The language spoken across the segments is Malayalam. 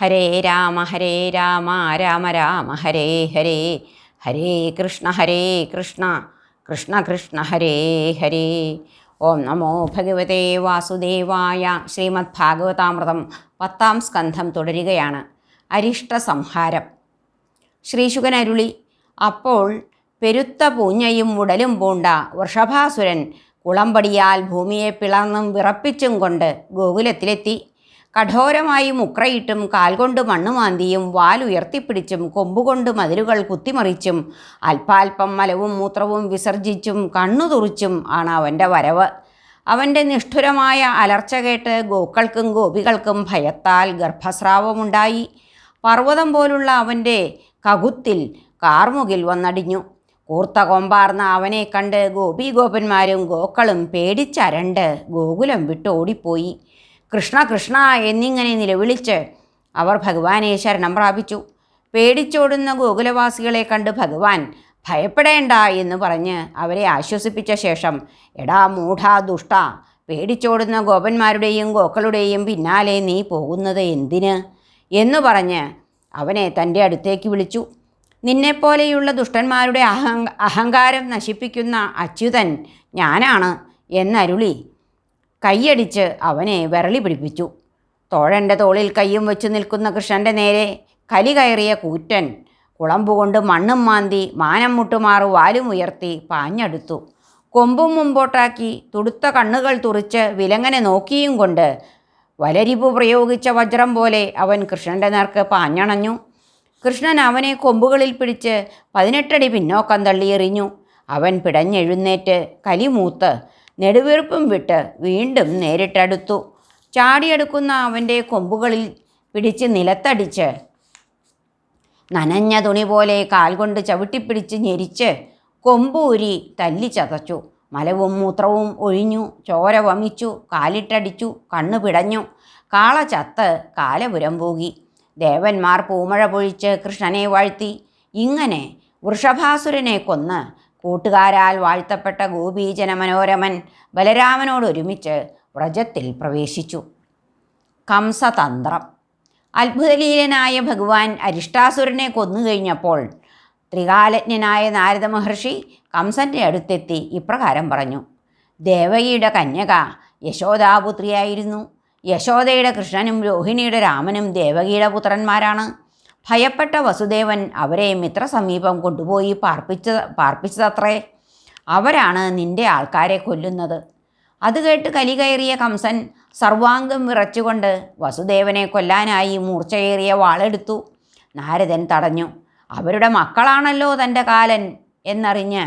ഹരേ രാമ ഹരേ രാമ രാമ രാമ ഹരേ ഹരേ ഹരേ കൃഷ്ണ ഹരേ കൃഷ്ണ കൃഷ്ണ കൃഷ്ണ ഹരേ ഹരേ. ഓം നമോ ഭഗവതേ വാസുദേവായ ശ്രീമദ് ഭാഗവതാമൃതം പത്താം സ്കന്ധം തുടരുകയാണ്. അരിഷ്ട സംഹാരം. ശ്രീശുകൻ അരുളി അപ്പോൾ പെരുത്ത പൂഞ്ഞയും ഉടലും പൂണ്ട വൃഷഭാസുരൻ കുളമ്പടിയാൽ ഭൂമിയെ പിളർന്നും വിറപ്പിച്ചും കൊണ്ട് ഗോകുലത്തിലെത്തി. കഠോരമായി മുക്രയിട്ടും കാൽകൊണ്ട് മണ്ണുമാന്തിയും വാലുയർത്തിപ്പിടിച്ചും കൊമ്പുകൊണ്ട് മതിലുകൾ കുത്തിമറിച്ചും അല്പാൽപ്പം മലവും മൂത്രവും വിസർജിച്ചും കണ്ണു തുറിച്ചും ആണ് അവന്റെ വരവ്. അവന്റെ നിഷ്ഠുരമായ അലർച്ച കേട്ട് ഗോക്കൾക്കും ഗോപികൾക്കും ഭയത്താൽ ഗർഭസ്രാവമുണ്ടായി. പർവതം പോലുള്ള അവന്റെ കകുത്തിൽ കാർമുകിൽ വന്നടിഞ്ഞു. കൂർത്ത കൊമ്പാർന്ന അവനെ കണ്ട് ഗോപീഗോപന്മാരും ഗോക്കളും പേടിച്ചരണ്ട് ഗോകുലം വിട്ട് ഓടിപ്പോയി കൃഷ്ണ കൃഷ്ണ എന്നിങ്ങനെ നിലവിളിച്ച് അവർ ഭഗവാനെ ശരണം പ്രാപിച്ചു പേടിച്ചോടുന്ന ഗോകുലവാസികളെ കണ്ട് ഭഗവാൻ ഭയപ്പെടേണ്ട എന്ന് പറഞ്ഞ് അവരെ ആശ്വസിപ്പിച്ച ശേഷം എടാ മൂഢ ദുഷ്ട പേടിച്ചോടുന്ന ഗോപന്മാരുടെയും ഗോക്കളുടെയും പിന്നാലെ നീ പോകുന്നത് എന്തിന്? എന്ന് പറഞ്ഞ് അവനെ തന്റെ അടുത്തേക്ക് വിളിച്ചു. നിന്നെപ്പോലെയുള്ള ദുഷ്ടന്മാരുടെ അഹം അഹങ്കാരം നശിപ്പിക്കുന്ന അച്യുതൻ ഞാനാണ് എന്നരുളി കൈയടിച്ച് അവനെ വിരളി പിടിപ്പിച്ചു. തോഴന്റെ തോളിൽ കൈയും വെച്ചു നിൽക്കുന്ന കൃഷ്ണന്റെ നേരെ കലി കയറിയ കൂറ്റൻ കുളമ്പുകൊണ്ട് മണ്ണും മാന്തി മാനം മുട്ടുമാറു വാലും ഉയർത്തി പാഞ്ഞെടുത്തു. കൊമ്പും മുമ്പോട്ടാക്കി തുടുത്ത കണ്ണുകൾ തുറിച്ച് വിലങ്ങനെ നോക്കിയും കൊണ്ട് വലരിപ്പ് പ്രയോഗിച്ച വജ്രം പോലെ അവൻ കൃഷ്ണന്റെ നേർക്ക് പാഞ്ഞണഞ്ഞു. കൃഷ്ണൻ അവനെ കൊമ്പുകളിൽ പിടിച്ച് പതിനെട്ടടി പിന്നോക്കം തള്ളിയെറിഞ്ഞു. അവൻ പിടഞ്ഞെഴുന്നേറ്റ് കലിമൂത്ത് നെടുവീർപ്പും വിട്ട് വീണ്ടും നേരിട്ടടുത്തു. ചാടിയെടുക്കുന്ന അവന്റെ കൊമ്പുകളിൽ പിടിച്ച് നിലത്തടിച്ച് നനഞ്ഞ തുണി പോലെ കാൽ കൊണ്ട് ചവിട്ടിപ്പിടിച്ച് ഞെരിച്ച് കൊമ്പൂരി തല്ലി ചതച്ചു. മലവും മൂത്രവും ഒഴിഞ്ഞു ചോര വമിച്ചു കാലിട്ടടിച്ചു കണ്ണു പിടഞ്ഞു. കാള ചത്ത് കാലപുരം പോകി. ദേവന്മാർ പൂമഴ പൊഴിച്ച് കൃഷ്ണനെ വാഴ്ത്തി. ഇങ്ങനെ വൃഷഭാസുരനെ കൊന്ന് കൂട്ടുകാരാൽ വാഴ്ത്തപ്പെട്ട ഗോപീജന മനോരമൻ ബലരാമനോടൊരുമിച്ച് വ്രജത്തിൽ പ്രവേശിച്ചു. കംസതന്ത്രം. അത്ഭുതലീലനായ ഭഗവാൻ അരിഷ്ടാസുരനെ കൊന്നുകഴിഞ്ഞപ്പോൾ ത്രികാലജ്ഞനായ നാരദ മഹർഷി കംസന്റെ അടുത്തെത്തി ഇപ്രകാരം പറഞ്ഞു. ദേവകിയുടെ കന്യക യശോദാപുത്രിയായിരുന്നു. യശോദയുടെ കൃഷ്ണനും രോഹിണിയുടെ രാമനും ദേവകിയുടെ പുത്രന്മാരാണ്. ഭയപ്പെട്ട വസുദേവൻ അവരെ മിത്രസമീപം കൊണ്ടുപോയി പാർപ്പിച്ച പാർപ്പിച്ചതത്രേ. അവരാണ് നിന്റെ ആൾക്കാരെ കൊല്ലുന്നത്. അത് കേട്ട് കലി കയറിയ കംസൻ സർവാംഗം വിറച്ചുകൊണ്ട് വസുദേവനെ കൊല്ലാനായി മൂർച്ചയേറിയ വാളെടുത്തു. നാരദൻ തടഞ്ഞു. അവരുടെ മക്കളാണല്ലോ തന്റെ കാലൻ എന്നറിഞ്ഞ്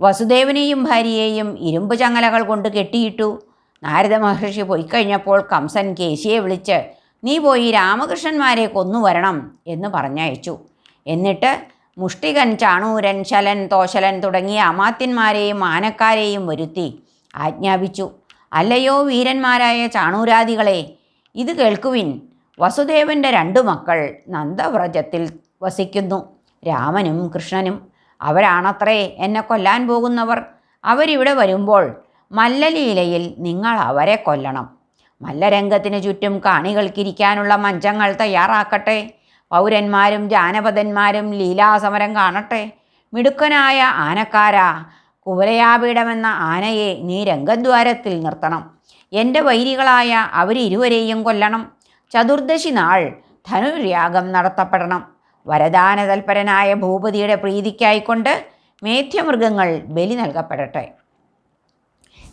വസുദേവനെയും ഭാര്യയെയും ഇരുമ്പ് ചങ്ങലകൾ കൊണ്ട് കെട്ടിയിട്ടു. നാരദ മഹർഷി പോയിക്കഴിഞ്ഞപ്പോൾ കംസൻ കേശിയെ വിളിച്ച് നീ പോയി രാമകൃഷ്ണന്മാരെ കൊന്നുവരണം എന്ന് പറഞ്ഞയച്ചു. എന്നിട്ട് മുഷ്ടികൻ ചാണൂരൻ ശലൻ തോശലൻ തുടങ്ങിയ അമാത്യന്മാരെയും ആനക്കാരെയും വരുത്തി ആജ്ഞാപിച്ചു. അല്ലയോ വീരന്മാരായ ചാണൂരാദികളെ ഇത് കേൾക്കുവിൻ. വസുദേവന്റെ രണ്ടു മക്കൾ നന്ദവ്രജത്തിൽ വസിക്കുന്നു. രാമനും കൃഷ്ണനും. അവരാണത്രേ എന്നെ കൊല്ലാൻ പോകുന്നവർ. അവരിവിടെ വരുമ്പോൾ മല്ലലീലയിൽ നിങ്ങൾ അവരെ കൊല്ലണം. മല്ലരംഗത്തിന് ചുറ്റും കാണികൾക്കിരിക്കാനുള്ള മഞ്ചങ്ങൾ തയ്യാറാക്കട്ടെ. പൗരന്മാരും ജാനപദന്മാരും ലീലാസമരം കാണട്ടെ. മിടുക്കനായ ആനക്കാരാ കുവലയാപീഠമെന്ന ആനയെ നീ രംഗദ്വാരത്തിൽ നിർത്തണം. എന്റെ വൈരികളായ അവരിരുവരെയും കൊല്ലണം. ചതുർദശി നാൾ ധനുര്യാഗം നടത്തപ്പെടണം. വരദാനതൽപരനായ ഭൂപതിയുടെ പ്രീതിക്കായിക്കൊണ്ട് മേധ്യമൃഗങ്ങൾ ബലി നൽകപ്പെടട്ടെ.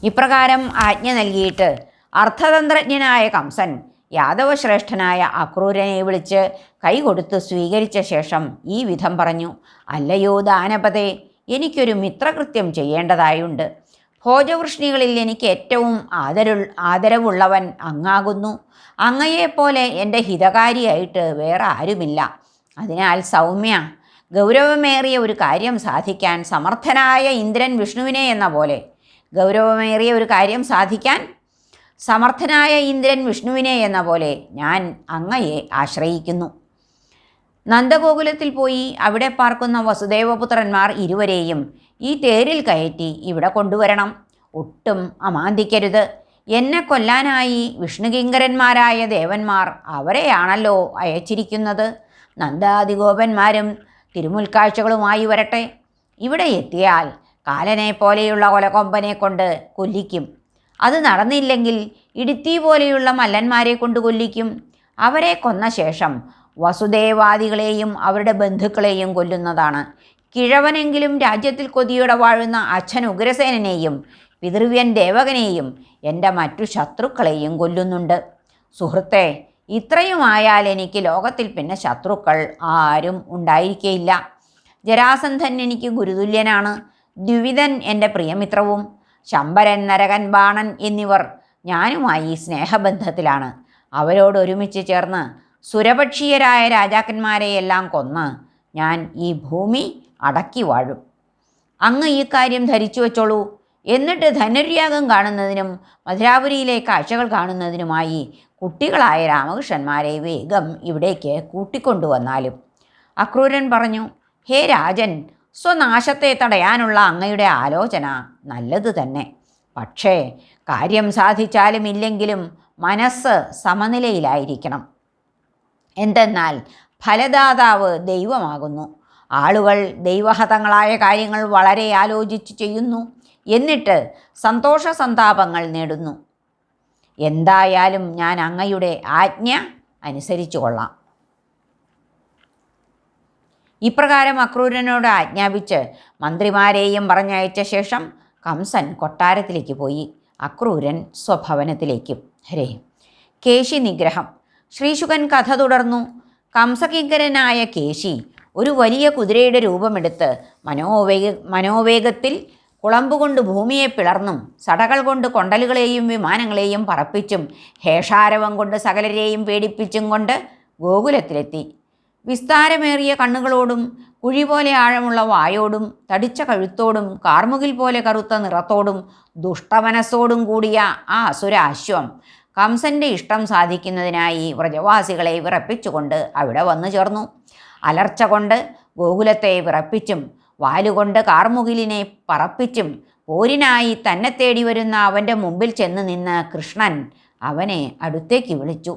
ഇപ്രകാരം ആജ്ഞ നൽകിയിട്ട് അർത്ഥതന്ത്രജ്ഞനായ കംസൻ യാദവശ്രേഷ്ഠനായ അക്രൂരനെ വിളിച്ച് കൈകൊടുത്ത് സ്വീകരിച്ച ശേഷം ഈ വിധം പറഞ്ഞു അല്ലയോ ദാനപതേ എനിക്കൊരു മിത്രകൃത്യം ചെയ്യേണ്ടതായുണ്ട്. ഭോജവൃഷ്ണികളിൽ എനിക്ക് ഏറ്റവും ആദരു ആദരവുള്ളവൻ അങ്ങാകുന്നു. അങ്ങയെപ്പോലെ എന്റെ ഹിതകാരിയായിട്ട് വേറെ ആരുമില്ല. അതിനാൽ സൗമ്യ ഗൗരവമേറിയ ഒരു കാര്യം സാധിക്കാൻ സമർത്ഥനായ ഇന്ദ്രൻ വിഷ്ണുവിനെ എന്ന പോലെ ഗൗരവമേറിയ ഒരു കാര്യം സാധിക്കാൻ സമർത്ഥനായ ഇന്ദ്രൻ വിഷ്ണുവിനെ എന്ന പോലെ ഞാൻ അങ്ങയെ ആശ്രയിക്കുന്നു. നന്ദഗോകുലത്തിൽ പോയി അവിടെ പാർക്കുന്ന വസുദേവപുത്രന്മാർ ഇരുവരെയും ഈ തേരിൽ കയറ്റി ഇവിടെ കൊണ്ടുവരണം. ഒട്ടും അമാന്തിക്കരുത്. എന്നെ കൊല്ലാനായി വിഷ്ണുകിങ്കരന്മാരായ ദേവന്മാർ അവരെയാണല്ലോ അയച്ചിരിക്കുന്നത്. നന്ദാദിഗോപന്മാരും തിരുമുൽക്കാഴ്ചകളുമായി വരട്ടെ. ഇവിടെ എത്തിയാൽ കാലനെ പോലെയുള്ള കൊലകൊമ്പനെ കൊണ്ട് കൊല്ലിക്കും. അത് നടന്നില്ലെങ്കിൽ ഇടുത്തി പോലെയുള്ള മല്ലന്മാരെ കൊണ്ട് കൊല്ലിക്കും. അവരെ കൊന്ന ശേഷം വസുദേവാദികളെയും അവരുടെ ബന്ധുക്കളെയും കൊല്ലുന്നതാണ്. കിഴവനെങ്കിലും രാജ്യത്തിൽ കൊതിയോടെ വാഴുന്ന അച്ഛൻ ഉഗ്രസേനനെയും പിതൃവ്യൻ ദേവകനെയും എന്റെ മറ്റു ശത്രുക്കളെയും കൊല്ലുന്നുണ്ട്. സുഹൃത്തെ ഇത്രയുമായാൽ എനിക്ക് ലോകത്തിൽ പിന്നെ ശത്രുക്കൾ ആരും ഉണ്ടായിരിക്കയില്ല. ജരാസന്ധൻ എനിക്ക് ഗുരുതുല്യനാണ്. ദ്വിവിധൻ എന്റെ പ്രിയമിത്രവും. ശമ്പരൻ നരകൻ ബാണൻ എന്നിവർ ഞാനുമായി സ്നേഹബന്ധത്തിലാണ്. അവരോട് ഒരുമിച്ച് ചേർന്ന് സുരപക്ഷീയരായ രാജാക്കന്മാരെയെല്ലാം കൊന്ന് ഞാൻ ഈ ഭൂമി അടക്കി വാഴും. അങ്ങ് ഈ കാര്യം ധരിച്ചു വെച്ചോളൂ. എന്നിട്ട് ധനുര്യാഗം കാണുന്നതിനും മധുരാപുരിയിലെ കാഴ്ചകൾ കാണുന്നതിനുമായി കുട്ടികളായ രാമകൃഷ്ണന്മാരെ വേഗം ഇവിടേക്ക് കൂട്ടിക്കൊണ്ടുവന്നാലും. അക്രൂരൻ പറഞ്ഞു ഹേ രാജൻ സ്വനാശത്തെ തടയാനുള്ള അങ്ങയുടെ ആലോചന നല്ലത് തന്നെ. പക്ഷേ കാര്യം സാധിച്ചാലും ഇല്ലെങ്കിലും മനസ്സ് സമനിലയിലായിരിക്കണം. എന്തെന്നാൽ ഫലദാതാവ് ദൈവമാകുന്നു. ആളുകൾ ദൈവഹതങ്ങളായ കാര്യങ്ങൾ വളരെ ആലോചിച്ച് ചെയ്യുന്നു. എന്നിട്ട് സന്തോഷ സന്താപങ്ങൾ നേടുന്നു. എന്തായാലും ഞാൻ അങ്ങയുടെ ആജ്ഞ അനുസരിച്ചു കൊള്ളാം. ഇപ്രകാരം അക്രൂരനോട് ആജ്ഞാപിച്ച് മന്ത്രിമാരെയും പറഞ്ഞയച്ച ശേഷം കംസൻ കൊട്ടാരത്തിലേക്ക് പോയി. അക്രൂരൻ സ്വഭവനത്തിലേക്കും. ഹരേ. കേശി നിഗ്രഹം. ശ്രീശുകൻ കഥ തുടർന്നു. കംസകിങ്കരനായ കേശി ഒരു വലിയ കുതിരയുടെ രൂപമെടുത്ത് മനോവേഗ മനോവേഗത്തിൽ കുളമ്പുകൊണ്ട് ഭൂമിയെ പിളർന്നും സടകൾ കൊണ്ട് കൊണ്ടലുകളെയും വിമാനങ്ങളെയും പറപ്പിച്ചും ഹേഷാരവം കൊണ്ട് സകലരെയും പേടിപ്പിച്ചും കൊണ്ട് ഗോകുലത്തിലെത്തി. വിസ്താരമേറിയ കണ്ണുകളോടും കുഴി പോലെ ആഴമുള്ള വായോടും തടിച്ച കഴുത്തോടും കാർമുകിൽ പോലെ കറുത്ത നിറത്തോടും ദുഷ്ടമനസ്സോടും കൂടിയ ആ അസുരാശ്വം കംസന്റെ ഇഷ്ടം സാധിക്കുന്നതിനായി വ്രജവാസികളെ വിറപ്പിച്ചുകൊണ്ട് അവിടെ വന്നു ചേർന്നു. അലർച്ച കൊണ്ട് ഗോകുലത്തെ വിറപ്പിച്ചും വാലുകൊണ്ട് കാർമുകിലിനെ പറപ്പിച്ചും പോരിനായി തന്നെ തേടി വരുന്ന അവന്റെ മുമ്പിൽ ചെന്ന് നിന്ന് കൃഷ്ണൻ അവനെ അടുത്തേക്ക് വിളിച്ചു.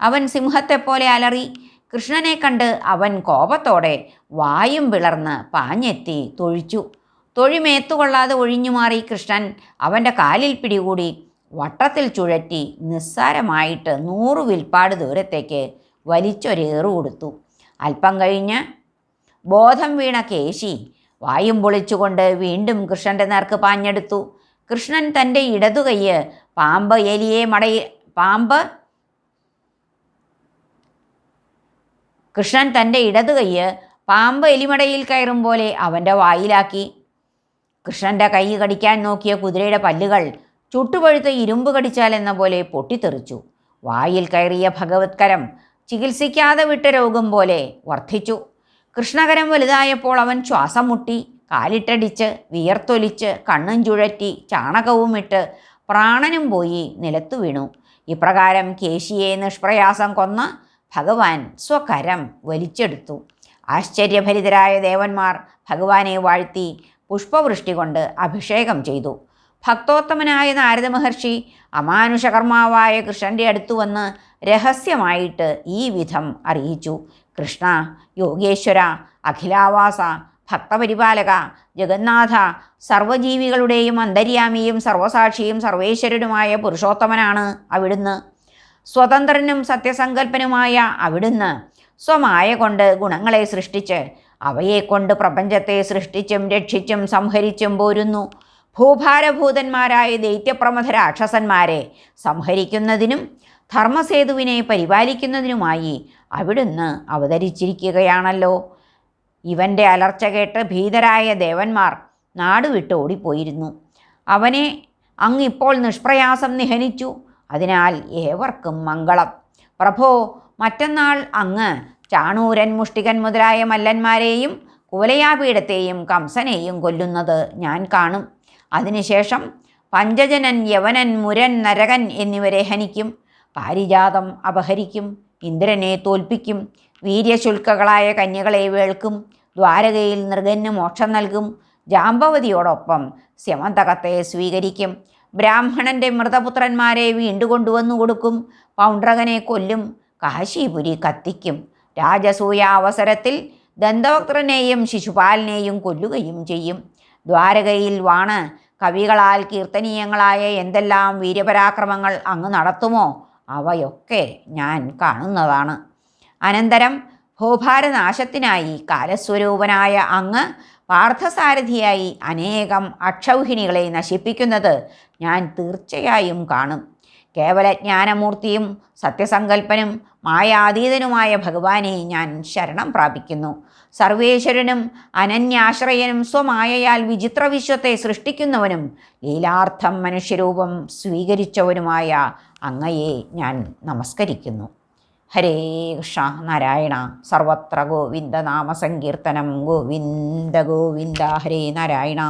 അവൻ സിംഹത്തെപ്പോലെ അലറി കൃഷ്ണനെ കണ്ട് അവൻ കോപത്തോടെ വായും പിളർന്ന് പാഞ്ഞെത്തി തൊഴിച്ചു. തൊഴിമേത്തുകൊള്ളാതെ ഒഴിഞ്ഞു മാറി കൃഷ്ണൻ അവന്റെ കാലിൽ പിടികൂടി വട്ടത്തിൽ ചുഴറ്റി നിസ്സാരമായിട്ട് നൂറ് വിൽപ്പാട് ദൂരത്തേക്ക് വലിച്ചൊരേറു കൊടുത്തു. അല്പം കഴിഞ്ഞ് ബോധം വീണ കേശി വായും പൊളിച്ചുകൊണ്ട് വീണ്ടും കൃഷ്ണന്റെ നേർക്ക് പാഞ്ഞെടുത്തു. കൃഷ്ണൻ തന്റെ ഇടതുകൈ പാമ്പ് എലിയെ മടയി പാമ്പ് കൃഷ്ണൻ തന്റെ ഇടതുകൈ പാമ്പ് എലിമടയിൽ കയറും പോലെ അവന്റെ വായിലാക്കി. കൃഷ്ണന്റെ കൈ കടിക്കാൻ നോക്കിയ കുതിരയുടെ പല്ലുകൾ ചുട്ടുപഴുത്ത ഇരുമ്പ് കടിച്ചാൽ എന്ന പോലെ പൊട്ടിത്തെറിച്ചു. വായിൽ കയറിയ ഭഗവത്കരം ചികിത്സിക്കാതെ വിട്ട രോഗം പോലെ വർദ്ധിച്ചു. കൃഷ്ണകരം വലുതായപ്പോൾ അവൻ ശ്വാസം മുട്ടി കാലിട്ടടിച്ച് വിയർത്തൊലിച്ച് കണ്ണും ചുഴറ്റി ചാണകവും ഇട്ട് പ്രാണനും പോയി നിലത്തു വീണു. ഇപ്രകാരം കേശിയെ നിഷ്പ്രയാസം കൊന്ന് ഭഗവാൻ സ്വകരം വലിച്ചെടുത്തു. ആശ്ചര്യഭരിതരായ ദേവന്മാർ ഭഗവാനെ വാഴ്ത്തി പുഷ്പവൃഷ്ടി കൊണ്ട് അഭിഷേകം ചെയ്തു. ഭക്തോത്തമനായ നാരദ മഹർഷി അമാനുഷകർമാവായ കൃഷ്ണന്റെ അടുത്തു വന്ന് രഹസ്യമായിട്ട് ഈ വിധം അറിയിച്ചു. കൃഷ്ണ യോഗേശ്വര അഖിലാവാസ ഭക്തപരിപാലക ജഗന്നാഥ സർവജീവികളുടെയും അന്തര്യാമിയും സർവസാക്ഷിയും സർവേശ്വരനുമായ പുരുഷോത്തമനാണ് അവിടുന്ന് സ്വതന്ത്രനും സത്യസങ്കല്പനുമായ അവിടുന്ന് സ്വമായ കൊണ്ട് ഗുണങ്ങളെ സൃഷ്ടിച്ച് അവയെക്കൊണ്ട് പ്രപഞ്ചത്തെ സൃഷ്ടിച്ചും രക്ഷിച്ചും സംഹരിച്ചും പോരുന്നു. ഭൂഭാരഭൂതന്മാരായ ദൈത്യപ്രമുഖ രാക്ഷസന്മാരെ സംഹരിക്കുന്നതിനും ധർമ്മസേതുവിനെ പരിപാലിക്കുന്നതിനുമായി അവിടുന്ന് അവതരിച്ചിരിക്കുകയാണല്ലോ. ഇവന്റെ അലർച്ച കേട്ട് ഭീതരായ ദേവന്മാർ നാടുവിട്ട് ഓടിപ്പോയിരുന്നു. അവനെ അങ്ങിപ്പോൾ നിഷ്പ്രയാസം നിഹനിച്ചു. അതിനാൽ ഏവർക്കും മംഗളം. പ്രഭോ മറ്റന്നാൾ അങ്ങ് ചാണൂരൻ മുഷ്ടികൻ മുതലായ മല്ലന്മാരെയും കുവലയാപീഠത്തെയും കംസനെയും കൊല്ലുന്നത് ഞാൻ കാണും. അതിനുശേഷം പഞ്ചജനൻ യവനൻ മുരൻ നരകൻ എന്നിവരെ ഹനിക്കും. പാരിജാതം അപഹരിക്കും. ഇന്ദ്രനെ തോൽപ്പിക്കും. വീര്യശുൽക്കകളായ കന്യകളെ വേൾക്കും. ദ്വാരകയിൽ നൃഗന് മോക്ഷം നൽകും. ജാമ്പവതിയോടൊപ്പം സ്യമന്തകത്തെ സ്വീകരിക്കും. ബ്രാഹ്മണന്റെ മൃതപുത്രന്മാരെ വീണ്ടുകൊണ്ടുവന്നു കൊടുക്കും. പൗണ്ഡ്രകനെ കൊല്ലും. കാശീപുരി കത്തിക്കും. രാജസൂയ അവസരത്തിൽ ദന്തവക്ത്രനെയും ശിശുപാലിനെയും കൊല്ലുകയും ചെയ്യും. ദ്വാരകയിൽ വാണ്. കവികളാൽ കീർത്തനീയങ്ങളായ എന്തെല്ലാം വീര്യപരാക്രമങ്ങൾ അങ്ങ് നടത്തുമോ? അവയൊക്കെ ഞാൻ കാണുന്നതാണ്. അനന്തരം ഭൂഭാരനാശത്തിനായി കാലസ്വരൂപനായ അങ്ങ് പാർത്ഥസാരഥിയായി അനേകം അക്ഷൗഹിണികളെ നശിപ്പിക്കുന്നത് ഞാൻ തീർച്ചയായും കാണും. കേവല ജ്ഞാനമൂർത്തിയും സത്യസങ്കല്പനും മായാതീതനുമായ ഭഗവാനെ ഞാൻ ശരണം പ്രാപിക്കുന്നു. സർവേശ്വരനും അനന്യാശ്രയനും സ്വമായയാൽ വിചിത്ര വിശ്വത്തെ സൃഷ്ടിക്കുന്നവനും ലീലാർത്ഥം മനുഷ്യരൂപം സ്വീകരിച്ചവനുമായ അങ്ങയെ ഞാൻ നമസ്കരിക്കുന്നു. ഹരേ കൃഷ്ണ നാരായണ. സർവത്ര ഗോവിന്ദ നാമ നാമസങ്കീർത്തനം ഗോവിന്ദ ഗോവിന്ദ ഹരേ നാരായണ.